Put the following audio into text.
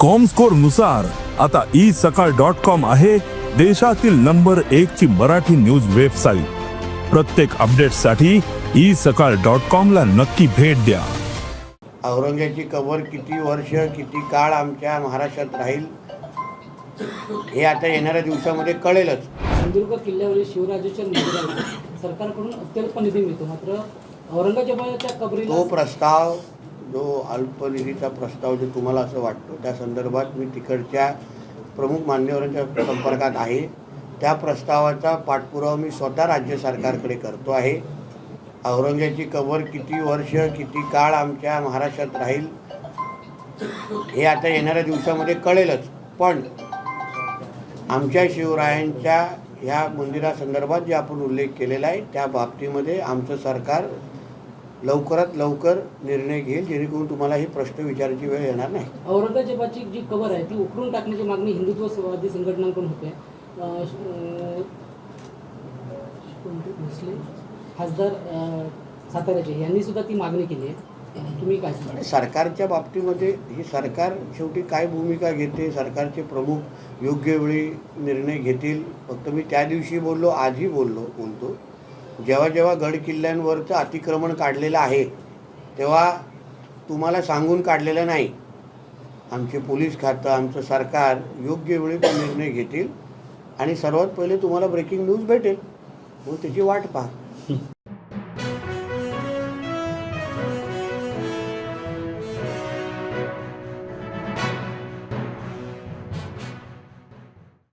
कॉमस्कोरनुसार आता ई सकाळ dot com आहे देशातील नंबर एक ची मराठी न्यूज वेबसाईट प्रत्येक अपडेटसाठी ई सकाळ डॉट कॉम ला नक्की भेट द्या. औरंग्याची कबर किती वर्ष किती काळ आमच्या महाराष्ट्रात राहील हे आता येणाऱ्या दिवसामध्ये कळेलच. सिंधुदुर्ग किल्ल्यावरील शिवराजाच्या सरकारकडून अत्यल्प निधी मिळतो मात्र औरंगजेबाच्या कबरीला तो प्रस्ताव जो अल्पनिधीचा प्रस्ताव जो तुम्हाला असं वाटतो त्या संदर्भात मी तिकडच्या प्रमुख मान्यवरांच्या संपर्कात आहे. त्या प्रस्तावाचा पाठपुरावा मी स्वतः राज्य सरकारकडे करतो आहे. औरंग्याची कबर किती वर्ष किती काळ आमच्या महाराष्ट्रात राहील हे आता येणाऱ्या दिवसामध्ये कळेलच. पण आमच्या शिवरायांच्या ह्या मंदिरासंदर्भात जे आपण उल्लेख केलेला आहे त्या बाबतीमध्ये आमचं सरकार लवकरात लवकर निर्णय घेईल जेणेकरून तुम्हाला ही प्रश्न विचारायची वेळ येणार नाही. औरंगजेबाची जी कबर आहे ती उकरून टाकण्याची मागणी हिंदुत्ववादी संघटनांकडून होते. खासदार साताऱ्याचे. यांनी सुद्धा ती मागणी केली आहे. तुम्ही काय सरकारच्या बाबतीमध्ये ही सरकार शेवटी काय भूमिका घेते सरकारचे प्रमुख योग्य वेळी निर्णय घेतील? फक्त मी त्या दिवशी बोललो आजही बोललो बोलतो. जेव्हा जेव्हा गड किल्ल्यांवरचं अतिक्रमण काढलेलं आहे तेव्हा तुम्हाला सांगून काढलेलं नाही. आमचे पोलीस खातं आमचं सरकार योग्य वेळी निर्णय घेतील आणि सर्वात पहिले तुम्हाला ब्रेकिंग न्यूज भेटेल. मग त्याची वाट पहा.